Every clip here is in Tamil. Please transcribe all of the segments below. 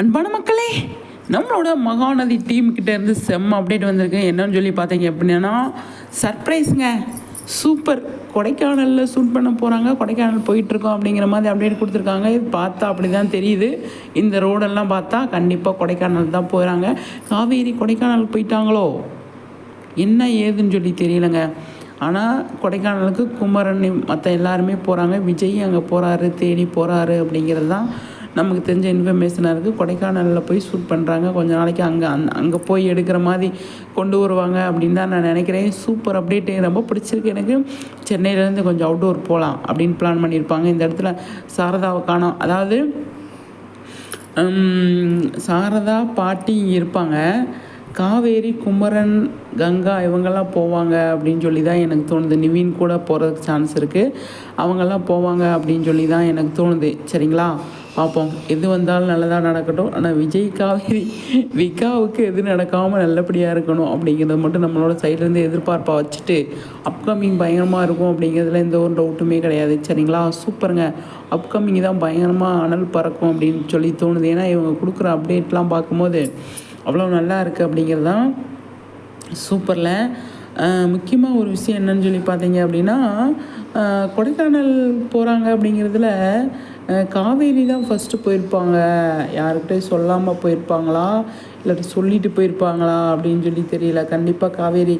அன்பான மக்களே நம்மளோட மகாநதி டீம்கிட்ட இருந்து செம்ம அப்டேட் வந்திருக்கு. என்னன்னு சொல்லி பார்த்தீங்க அப்படின்னா சர்ப்ரைஸுங்க சூப்பர் கொடைக்கானலில் ஷூட் பண்ண போகிறாங்க கொடைக்கானல் போயிட்டுருக்கோம் அப்படிங்கிற மாதிரி அப்டேட் கொடுத்துருக்காங்க. இது பார்த்தா அப்படி தான் தெரியுது. இந்த ரோடெல்லாம் பார்த்தா கண்டிப்பாக கொடைக்கானல் தான் போகிறாங்க காவேரி கொடைக்கானல் போயிட்டாங்களோ? என்ன ஏதுன்னு சொல்லி தெரியலங்க. ஆனால் கொடைக்கானலுக்கு குமரன் மற்ற எல்லாருமே போகிறாங்க விஜய் அங்கே போகிறாரு தேடி போகிறாரு அப்படிங்கிறது தான் நமக்கு தெரிஞ்ச இன்ஃபர்மேஷனாக இருக்குது கொடைக்கானலில் போய் ஷூட் பண்ணுறாங்க. கொஞ்ச நாளைக்கு அங்கே அந் அங்கே போய் எடுக்கிற மாதிரி கொண்டு வருவாங்க அப்படின்னு தான் நான் நினைக்கிறேன். சூப்பர் அப்டேட் ரொம்ப பிடிச்சிருக்கு எனக்கு. சென்னையிலேருந்து கொஞ்சம் அவுட்டோர் போகலாம் அப்படின்னு பிளான் பண்ணியிருப்பாங்க. இந்த இடத்துல சாரதாவை காணோம். அதாவது சாரதா பாட்டி இங்கே இருப்பாங்க. காவேரி குமரன் கங்கா இவங்கெல்லாம் போவாங்க அப்படின்னு சொல்லி தான் எனக்கு தோணுது. நிவின் கூட போகிறதுக்கு சான்ஸ் இருக்குது அவங்கெல்லாம் போவாங்க அப்படின்னு சொல்லி தான் எனக்கு தோணுது. சரிங்களா? பார்ப்போம். எது வந்தாலும் நல்லதாக நடக்கட்டும். ஆனால் விஜய் காவேரி விகாவுக்கு எது நடக்காமல் நல்லபடியாக இருக்கணும் அப்படிங்கிறத மட்டும் நம்மளோட சைட்லேருந்து எதிர்பார்ப்பாக வச்சுட்டு அப்கமிங் பயங்கரமாக இருக்கும் அப்படிங்கிறதுல எந்த ஒரு டவுட்டுமே கிடையாது. சரிங்களா? சூப்பருங்க. அப்கமிங் தான் பயங்கரமாக அனல் பறக்கும் அப்படின்னு சொல்லி தோணுது. ஏன்னா இவங்க கொடுக்குற அப்டேட்லாம் பார்க்கும்போது அவ்வளோ நல்லா இருக்குது அப்படிங்கிறது தான் சூப்பரில் முக்கியமாக ஒரு விஷயம் என்னன்னு சொல்லி பார்த்தீங்க அப்படின்னா கொடைக்கானல் போகிறாங்க அப்படிங்கிறதுல காவேரி தான் ஃபஸ்ட்டு போயிருப்பாங்க. யாருக்கிட்டே சொல்லாமல் போயிருப்பாங்களா? இல்லாட்டி சொல்லிட்டு போயிருப்பாங்களா? அப்படின்னு சொல்லி தெரியல. கண்டிப்பாக காவேரி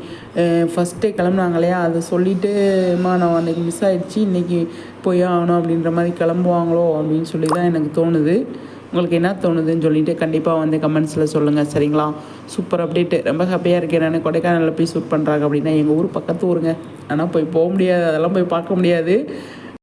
ஃபஸ்ட்டே கிளம்புனாங்க இல்லையா? அதை சொல்லிட்டுமா நான் அன்றைக்கி மிஸ் ஆகிடுச்சு இன்றைக்கி போய் ஆகணும் அப்படின்ற மாதிரி கிளம்புவாங்களோ அப்படின்னு சொல்லி தான் எனக்கு தோணுது. உங்களுக்கு என்ன தோணுதுன்னு சொல்லிட்டு கண்டிப்பாக வந்து கமெண்ட்ஸில் சொல்லுங்கள் சரிங்களா? சூப்பர் அப்டேட்டு ரொம்ப ஹாப்பியாக இருக்கேன் நான். கொடைக்கானலில் போய் ஷூட் பண்ணுறாங்க அப்படின்னா எங்கள் ஊர் பக்கத்து ஊருங்க. ஆனால் போய் போக முடியாது. அதெல்லாம் போய் பார்க்க முடியாது.